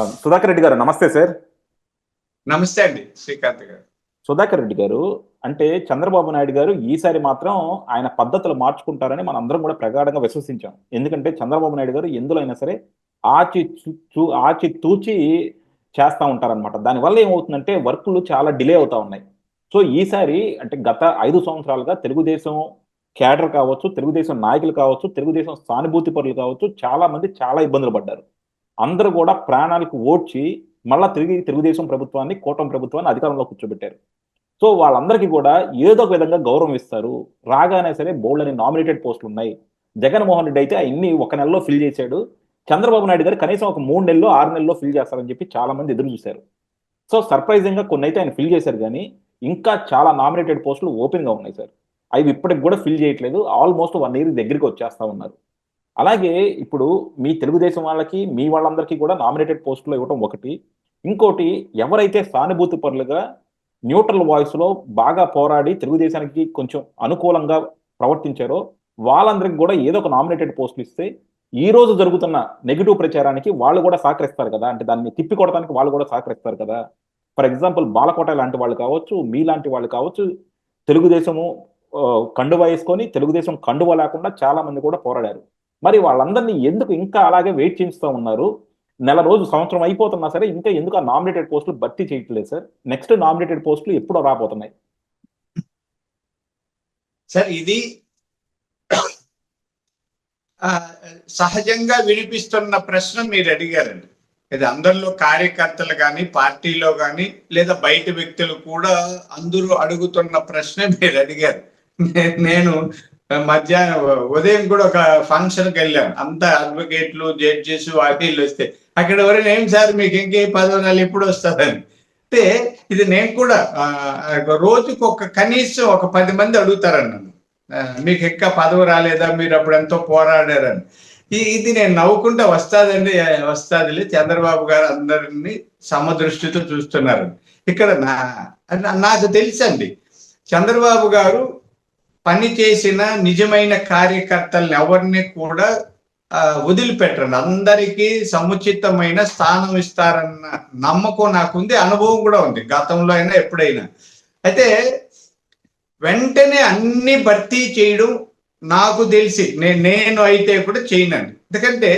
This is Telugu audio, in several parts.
సుధాకర్ రెడ్డి గారు నమస్తే సార్. నమస్తే అండి శ్రీకాంత్ గారు. సుధాకర్ రెడ్డి గారు అంటే చంద్రబాబు నాయుడు గారు ఈసారి మాత్రం ఆయన పద్ధతులు మార్చుకుంటారని మనం అందరం కూడా ప్రగాఢంగా విశ్వసించాం. ఎందుకంటే చంద్రబాబు నాయుడు గారు ఎందులో అయినా సరే ఆచి చూ- చూ ఆచి తూచి చేస్తూ ఉంటారనమాట దానివల్ల ఏమవుతుందంటే వర్కులు చాలా డిలే అవుతా ఉన్నాయి. సో ఈసారి అంటే గత ఐదు సంవత్సరాలుగా తెలుగుదేశం క్యాడర్ కావచ్చు తెలుగుదేశం నాయకులు కావచ్చు తెలుగుదేశం సానుభూతి పరులు కావచ్చు చాలా మంది చాలా ఇబ్బందులు పడ్డారు. అందరూ కూడా ప్రాణాలకు ఓడ్చి మళ్ళా తిరిగి తెలుగుదేశం ప్రభుత్వాన్ని కూటమి ప్రభుత్వాన్ని అధికారంలో కూర్చోబెట్టారు. సో వాళ్ళందరికీ కూడా ఏదో ఒక విధంగా గౌరవం ఇస్తారు. రాగానే సరే బోల్డ్ అని నామినేటెడ్ పోస్టులు ఉన్నాయి. జగన్మోహన్ రెడ్డి అయితే అన్ని ఒక నెలలో ఫిల్ చేశాడు. చంద్రబాబు నాయుడు గారు కనీసం ఒక మూడు నెలల్లో ఆరు నెలల్లో ఫిల్ చేస్తారని చెప్పి చాలా మంది ఎదురు చూశారు. సో సర్ప్రైజింగ్గా కొన్ని అయితే ఆయన ఫిల్ చేశారు కానీ ఇంకా చాలా నామినేటెడ్ పోస్టులు ఓపెన్గా ఉన్నాయి సార్. అవి ఇప్పటికి కూడా ఫిల్ చేయట్లేదు. ఆల్మోస్ట్ వన్ ఇయర్ దగ్గరికి వచ్చేస్తా ఉన్నారు. అలాగే ఇప్పుడు మీ తెలుగుదేశం వాళ్ళకి మీ వాళ్ళందరికీ కూడా నామినేటెడ్ పోస్టులు ఇవ్వటం ఒకటి. ఇంకోటి ఎవరైతే సానుభూతి పరులుగా న్యూట్రల్ వాయిస్లో బాగా పోరాడి తెలుగుదేశానికి కొంచెం అనుకూలంగా ప్రవర్తించారో వాళ్ళందరికి కూడా ఏదో ఒక నామినేటెడ్ పోస్టులు ఇస్తే ఈ రోజు జరుగుతున్న నెగిటివ్ ప్రచారానికి వాళ్ళు కూడా సహకరిస్తారు కదా. అంటే దాన్ని తిప్పి కొడటానికి వాళ్ళు కూడా సహకరిస్తారు కదా. ఫర్ ఎగ్జాంపుల్ బాలకోట లాంటి వాళ్ళు కావచ్చు మీ లాంటి వాళ్ళు కావచ్చు తెలుగుదేశము కండువ వేసుకొని తెలుగుదేశం కండువా లేకుండా చాలా మంది కూడా పోరాడారు. మరి వాళ్ళందరినీ ఎందుకు ఇంకా అలాగే వెయిట్ చేయిస్తూ ఉన్నారు? నెల రోజు సంవత్సరం అయిపోతున్నా సరే ఇంకా ఎందుకు ఆ నామినేటెడ్ పోస్టులు భర్తీ చేయట్లేదు సార్? నెక్స్ట్ నామినేటెడ్ పోస్టులు ఎప్పుడో రాబోతున్నాయి. సార్ ఇది ఆ, సహజంగా వినిపిస్తున్న ప్రశ్న మీరు అడిగారండి. ఇది అందరిలో కార్యకర్తలు కానీ పార్టీలో కానీ లేదా బయట వ్యక్తులు కూడా అందరూ అడుగుతున్న ప్రశ్న మీరు అడిగారు. నేను మధ్యాహ్నం ఉదయం కూడా ఒక ఫంక్షన్కి వెళ్ళాను అంత అడ్వకేట్లు జడ్జెస్ వాటిల్లు వస్తే అక్కడ ఎవరైనా ఏం సార్ మీకు ఇంకే పదవనాలు ఎప్పుడు వస్తుందని అంటే ఇది నేను కూడా రోజుకు ఒక కనీసం ఒక పది మంది అడుగుతారని నన్ను. మీకు ఎక్క పదవి రాలేదా? మీరు అప్పుడు ఎంతో పోరాడారని. ఇది నేను నవ్వుకుంటే వస్తాదండి వస్తాదిలే. చంద్రబాబు గారు అందరినీ సమదృష్టితో చూస్తున్నారు ఇక్కడ నా- నాకు తెలుసండి. చంద్రబాబు గారు పని చేసిన నిజమైన కార్యకర్తల్ని ఎవరిని కూడా వదిలిపెట్టండి అందరికీ సముచితమైన స్థానం ఇస్తారన్న నమ్మకం నాకుంది అనుభవం కూడా ఉంది గతంలో అయినా ఎప్పుడైనా. అయితే వెంటనే అన్ని భర్తీ చేయడం నాకు తెలిసి నేను నేను అయితే కూడా చేయనండి. ఎందుకంటే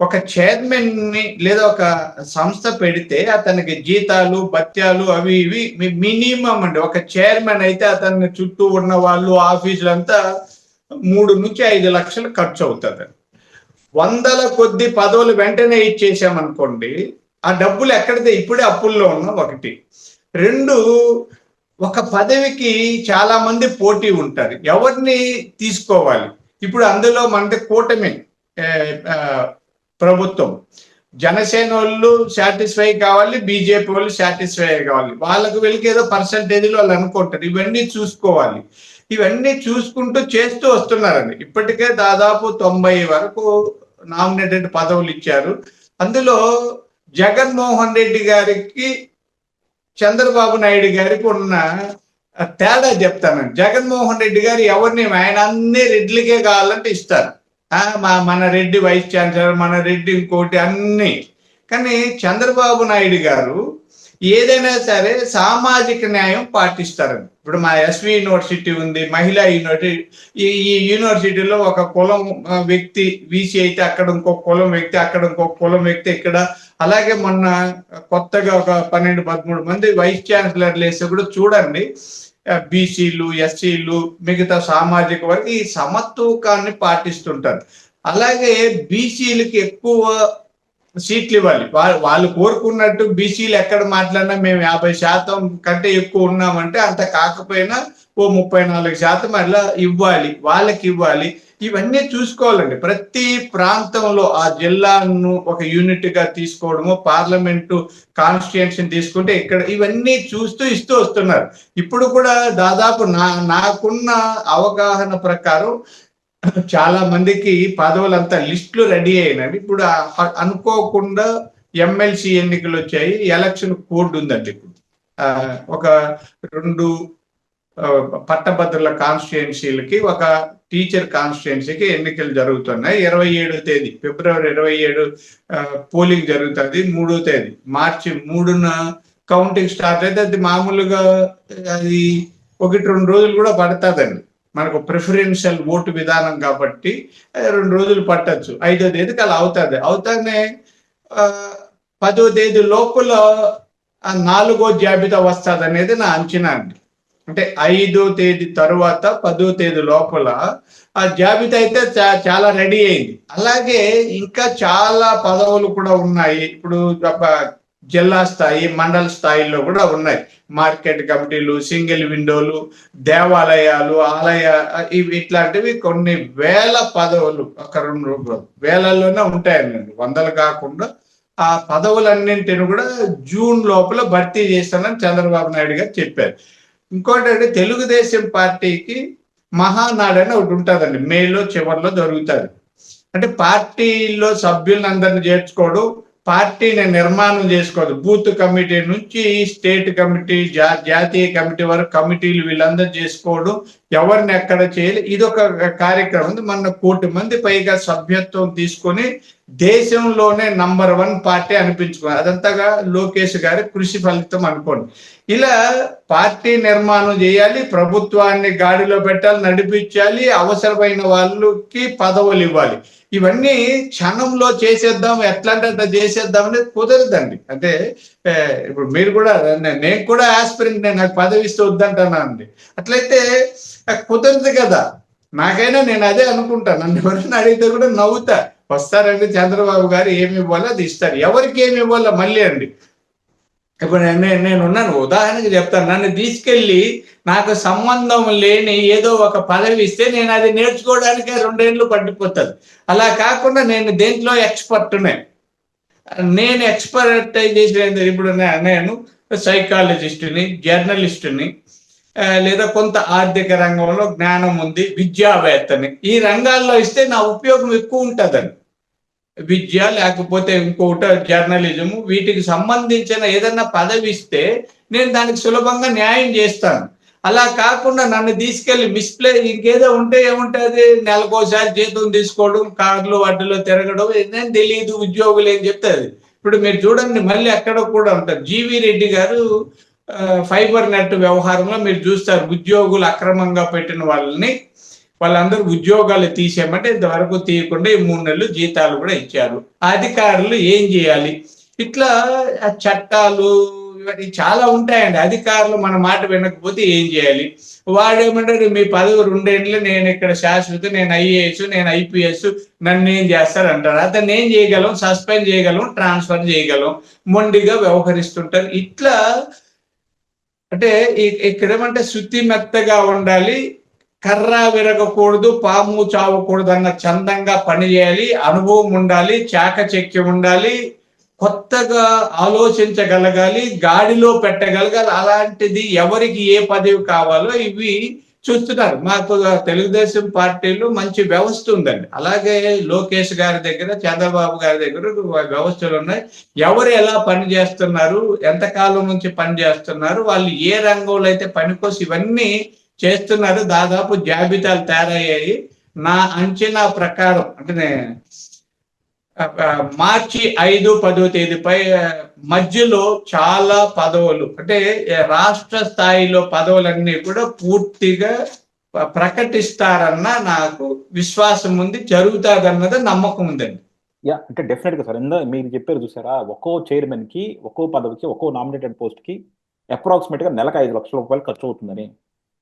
ఒక చైర్మన్ని లేదా ఒక సంస్థ పెడితే అతనికి జీతాలు భత్యాలు అవి ఇవి మినిమం అండి. ఒక చైర్మన్ అయితే అతని చుట్టూ ఉన్న వాళ్ళు ఆఫీసులంతా మూడు నుంచి ఐదు లక్షలు ఖర్చు అవుతుంది. వందల కొద్ది పదవులు వెంటనే ఇచ్చేసామనుకోండి ఆ డబ్బులు ఎక్కడితే ఇప్పుడే అప్పుల్లో ఉన్నాం ఒకటి. రెండు ఒక పదవికి చాలా మంది పోటీ ఉంటారు. ఎవరిని తీసుకోవాలి? ఇప్పుడు అందులో మనది కూటమి ప్రభుత్వం. జనసేన వాళ్ళు సాటిస్ఫై కావాలి బీజేపీ వాళ్ళు సాటిస్ఫై కావాలి. వాళ్ళకు వెళ్ళి ఏదో పర్సంటేజ్లు వాళ్ళు అనుకుంటారు. ఇవన్నీ చూసుకోవాలి. ఇవన్నీ చూసుకుంటూ చేస్తూ వస్తున్నారండి. ఇప్పటికే దాదాపు తొంభై వరకు నామినేటెడ్ పదవులు ఇచ్చారు. అందులో జగన్మోహన్ రెడ్డి గారికి చంద్రబాబు నాయుడు గారికి ఉన్న తేడా చెప్తాను జగన్మోహన్ రెడ్డి గారు ఎవరిని ఆయన అన్ని రెడ్లకే కావాలంటే ఇస్తారు. మా మన రెడ్డి వైస్ ఛాన్సలర్ మన రెడ్డి ఇంకోటి అన్ని. కానీ చంద్రబాబు నాయుడు గారు ఏదైనా సరే సామాజిక న్యాయం పాటిస్తారని. ఇప్పుడు మా ఎస్వి యూనివర్సిటీ ఉంది మహిళా యూనివర్సిటీ. ఈ యూనివర్సిటీలో ఒక కులం వ్యక్తి వీసీ అయితే అక్కడ ఇంకో కులం వ్యక్తి అక్కడ ఇంకో కులం వ్యక్తి ఇక్కడ. అలాగే మొన్న కొత్తగా ఒక పన్నెండు పదమూడు మంది వైస్ ఛాన్సలర్లు వేసి కూడా చూడండి బీసీలు ఎస్సీలు మిగతా సామాజిక వర్గం ఈ సమత్వకాన్ని పాటిస్తుంటారు. అలాగే బీసీలకి ఎక్కువ సీట్లు ఇవ్వాలి. వాళ్ళు వాళ్ళు కోరుకున్నట్టు బీసీలు ఎక్కడ మాట్లాడినా మేము యాభై శాతం కంటే ఎక్కువ ఉన్నామంటే అంత కాకపోయినా ఓ ముప్పై నాలుగు శాతం అలా ఇవ్వాలి. వాళ్ళకి ఇవ్వాలి. ఇవన్నీ చూసుకోవాలండి. ప్రతి ప్రాంతంలో ఆ జిల్లాను ఒక యూనిట్గా తీసుకోవడము పార్లమెంటు కాన్స్టిట్యున్సీ తీసుకుంటే ఇక్కడ ఇవన్నీ చూస్తూ ఇస్తూ వస్తున్నారు. ఇప్పుడు కూడా దాదాపు నా నాకున్న అవగాహన ప్రకారం చాలా మందికి పదవులంతా లిస్టులు రెడీ అయినవి ఇప్పుడు అనుకోకుండా ఎమ్మెల్సీ ఎన్నికలు వచ్చాయి. ఎలక్షన్ కోడ్ ఉందండి ఇప్పుడు. ఒక రెండు పట్టభద్రుల కాన్స్టిట్యున్సీలకి ఒక టీచర్ కాన్స్టిట్యున్సీకి ఎన్నికలు జరుగుతున్నాయి. ఇరవై ఏడో తేదీ ఫిబ్రవరి ఇరవై ఏడు పోలింగ్ జరుగుతుంది. మూడో తేదీ మార్చి మూడున కౌంటింగ్ స్టార్ట్ అయితే అది మామూలుగా అది ఒకటి రెండు రోజులు కూడా పడుతుందండి. మనకు ప్రిఫరెన్షియల్ ఓటు విధానం కాబట్టి రెండు రోజులు పట్టచ్చు. ఐదో తేదీకి అలా అవుతుంది. అవుతానే పదో తేదీ లోపల నాలుగో జాబితా వస్తుంది అనేది నా అంచనా అండి. అంటే ఐదో తేదీ తరువాత పదో తేదీ లోపల ఆ జాబితా అయితే చాలా రెడీ అయింది. అలాగే ఇంకా చాలా పదవులు కూడా ఉన్నాయి. ఇప్పుడు జిల్లా స్థాయి మండల స్థాయిలో కూడా ఉన్నాయి. మార్కెట్ కమిటీలు సింగిల్ విండోలు దేవాలయాలు ఆలయ ఇవి ఇట్లాంటివి కొన్ని వేల పదవులు ఒక రెండు వేలల్లోనే ఉంటాయండి వందలు కాకుండా ఆ పదవులన్నింటిని కూడా జూన్ లోపల భర్తీ చేస్తానని చంద్రబాబు నాయుడు గారు చెప్పారు. ఇంకోటి అంటే తెలుగుదేశం పార్టీకి మహానాడు అని ఒకటి ఉంటుందండి. మేలో చివరిలో జరుగుతుంది. అంటే పార్టీలో సభ్యులందరినీ చేర్చుకోవడం పార్టీని నిర్మాణం చేసుకోదు. బూత్ కమిటీ నుంచి స్టేట్ కమిటీ జా జాతీయ కమిటీ వరకు కమిటీలు వీళ్ళందరూ చేసుకోవడం ఎవరిని ఎక్కడ చేయాలి? ఇది ఒక కార్యక్రమం. మన కోటి మంది పైగా సభ్యత్వం తీసుకొని దేశంలోనే నంబర్ వన్ పార్టీ అనిపించుకో అదంతగా లోకేష్ గారి కృషి ఫలితం అనుకోండి. ఇలా పార్టీ నిర్మాణం చేయాలి ప్రభుత్వాన్ని గాడిలో పెట్టాలి నడిపించాలి అవసరమైన వాళ్ళకి పదవులు ఇవ్వాలి. ఇవన్నీ క్షణంలో చేసేద్దాం ఎట్లా అంటే అట్లా చేసేద్దాం అనేది కుదరదండి. అంటే ఇప్పుడు మీరు కూడా నేను కూడా ఆస్పిరింగ్ నేను నాకు పదవి ఇస్తే వద్దంటానండి అట్లయితే కుదరదు కదా. నాకైనా నేను అదే అనుకుంటాను నన్ను ఎవరైనా అడిగితే కూడా నవ్వుతా. వస్తారండి చంద్రబాబు గారు ఏమి ఇవ్వాలో అది ఇస్తారు. ఎవరికి ఏమి ఇవ్వాలో మళ్ళీ అండి. ఇప్పుడు నేను నేను ఉన్నాను. ఉదాహరణకు చెప్తాను. నన్ను తీసుకెళ్ళి నాకు సంబంధం లేని ఏదో ఒక పదవి ఇస్తే నేను అది నేర్చుకోవడానికే రెండేళ్ళు పట్టిపోతుంది. అలా కాకుండా నేను దేంట్లో ఎక్స్పర్ట్నే నేను ఎక్స్పర్టైజేషన్ ఇప్పుడు నేను సైకాలజిస్టుని జర్నలిస్టుని లేదా కొంత ఆర్థిక రంగంలో జ్ఞానం ఉంది విద్యావేత్తని. ఈ రంగాల్లో ఇస్తే నా ఉపయోగం ఎక్కువ ఉంటుందండి. విద్య లేకపోతే ఇంకొకటి జర్నలిజము వీటికి సంబంధించిన ఏదైనా పదవి ఇస్తే నేను దానికి సులభంగా న్యాయం చేస్తాను. అలా కాకుండా నన్ను తీసుకెళ్ళి మిస్ప్లే ఇంకేదో ఉంటే ఏముంటుంది? నెలకోసారి జీతం తీసుకోవడం కార్లు వడ్డీలో తిరగడం ఏదైనా తెలియదు ఉద్యోగులు ఏం చెప్తుంది ఇప్పుడు మీరు చూడండి మళ్ళీ అక్కడ కూడా ఉంటారు. జీవి రెడ్డి గారు ఫైబర్ నెట్ వ్యవహారంలో మీరు చూస్తారు ఉద్యోగులు అక్రమంగా పెట్టిన వాళ్ళని వాళ్ళందరూ ఉద్యోగాలు తీసేయమంటే ఇంతవరకు తీయకుండా ఈ మూడు నెలలు జీతాలు కూడా ఇచ్చారు. అధికారులు ఏం చేయాలి? ఇట్లా ఆ చట్టాలు ఇవన్నీ చాలా ఉంటాయండి. అధికారులు మన మాట వినకపోతే ఏం చేయాలి? వాడేమంటారు మీ పదవి రెండేళ్ళు నేను ఇక్కడ శాశ్వత నేను ఐఏఎస్ నేను ఐపీఎస్ నన్ను ఏం చేస్తారు? అంటారు. అతన్ని ఏం చేయగలం? సస్పెండ్ చేయగలం? ట్రాన్స్ఫర్ చేయగలం? మొండిగా వ్యవహరిస్తుంటారు. ఇట్లా అంటే ఇక్కడ ఏమంటే శుద్ధి మెత్తగా ఉండాలి. కర్ర విరగకూడదు పాము చావకూడదు అన్న చందంగా పనిచేయాలి అనుభవం ఉండాలి చాకచక్యం ఉండాలి కొత్తగా ఆలోచించగలగాలి గాడిలో పెట్టగలగాలి. అలాంటిది ఎవరికి ఏ పదవి కావాలో ఇవి చూస్తున్నారు. మాకు తెలుగుదేశం పార్టీలో మంచి వ్యవస్థ ఉందండి. అలాగే లోకేష్ గారి దగ్గర చంద్రబాబు గారి దగ్గర వ్యవస్థలు ఉన్నాయి. ఎవరు ఎలా పని చేస్తున్నారు ఎంతకాలం నుంచి పని చేస్తున్నారు వాళ్ళు ఏ రంగంలో అయితే పనికోసి ఇవన్నీ చేస్తున్నారు. దాదాపు జాబితాలు తయారయ్యాయి. నా అంచనా ప్రకారం అంటే మార్చి ఐదు పదో తేదీపై మధ్యలో చాలా పదవులు అంటే రాష్ట్ర స్థాయిలో పదవులన్నీ కూడా పూర్తిగా ప్రకటిస్తారన్న నాకు విశ్వాసం ఉంది జరుగుతాదన్నది నమ్మకం ఉందండి. యా అంటే డెఫినెట్గా సార్. ఇందా మీరు చెప్పారు చూసారా ఒక్కో చైర్మన్కి ఒక్కో పదవికి ఒక్కో నామినేటెడ్ పోస్ట్కి అప్రాక్సిమేట్గా నెలకు ఐదు లక్షల రూపాయలు ఖర్చు అవుతుందని.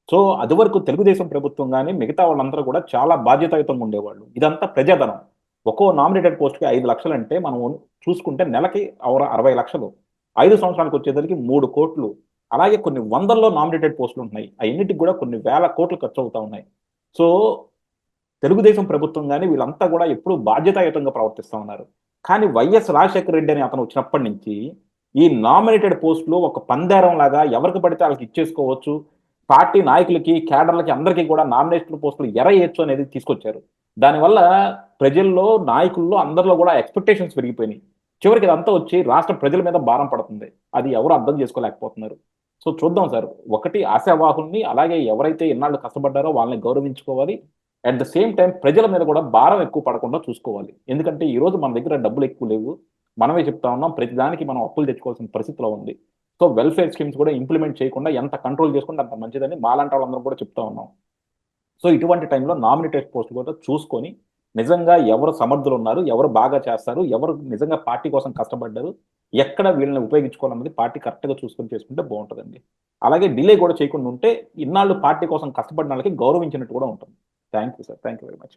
సో అది వరకు తెలుగుదేశం ప్రభుత్వం కానీ మిగతా వాళ్ళందరూ కూడా చాలా బాధ్యతాయుతంగా ఉండేవాళ్ళు. ఇదంతా ప్రజాధనం. ఒక్కో నామినేటెడ్ పోస్ట్కి ఐదు లక్షలు అంటే మనం చూసుకుంటే నెలకి అరవై లక్షలు. ఐదు సంవత్సరాలకు వచ్చేసరికి మూడు కోట్లు. అలాగే కొన్ని వందల్లో నామినేటెడ్ పోస్టులు ఉన్నాయి అన్నిటికి కూడా కొన్ని వేల కోట్లు ఖర్చు అవుతా ఉన్నాయి. సో తెలుగుదేశం ప్రభుత్వం కానీ వీళ్ళంతా కూడా ఎప్పుడూ బాధ్యతాయుతంగా ప్రవర్తిస్తూ ఉన్నారు. కానీ వైఎస్ రాజశేఖర రెడ్డి అని అతను వచ్చినప్పటి నుంచి ఈ నామినేటెడ్ పోస్టులు ఒక పందేరం లాగా ఎవరికి పడితే వాళ్ళకి ఇచ్చేసుకోవచ్చు పార్టీ నాయకులకి కేడర్లకి అందరికీ కూడా నామినేషన్ పోస్టులు ఎరయచ్చు అనేది తీసుకొచ్చారు. దానివల్ల ప్రజల్లో నాయకుల్లో అందరిలో కూడా ఎక్స్పెక్టేషన్స్ పెరిగిపోయినాయి. చివరికి ఇదంతా వచ్చి రాష్ట్ర ప్రజల మీద భారం పడుతుంది. అది ఎవరు అర్థం చేసుకోలేకపోతున్నారు. సో చూద్దాం సార్. ఒకటి ఆశావాహుల్ని అలాగే ఎవరైతే ఇన్నాళ్ళు కష్టపడ్డారో వాళ్ళని గౌరవించుకోవాలి. అట్ ద సేమ్ టైం ప్రజల మీద కూడా భారం ఎక్కువ పడకుండా చూసుకోవాలి. ఎందుకంటే ఈరోజు మన దగ్గర డబ్బులు ఎక్కువ లేవు. మనమే చెప్తా ఉన్నాం ప్రతిదానికి మనం అప్పులు తెచ్చుకోవాల్సిన పరిస్థితిలో ఉంది. సో వెల్ఫేర్ స్కీమ్స్ కూడా ఇంప్లిమెంట్ చేయకుండా ఎంత కంట్రోల్ చేసుకుంటే అంత మంచిదని మాలాంటి వాళ్ళందరం కూడా చెప్తా ఉన్నాం. సో ఇటువంటి టైంలో నామినేటెడ్ పోస్ట్ కూడా చూసుకొని నిజంగా ఎవరు సమర్థులు ఉన్నారు ఎవరు బాగా చేస్తారు ఎవరు నిజంగా పార్టీ కోసం కష్టపడ్డారు ఎక్కడ వీళ్ళని ఉపయోగించుకోవాలన్నది పార్టీ కరెక్ట్గా చూసుకొని చేసుకుంటే బాగుంటుందండి. అలాగే డిలే కూడా చేయకుండా ఉంటే ఇన్నాళ్ళు పార్టీ కోసం కష్టపడిన వాళ్ళకి గౌరవించినట్టు కూడా ఉంటుంది. Thank you sir thank you very much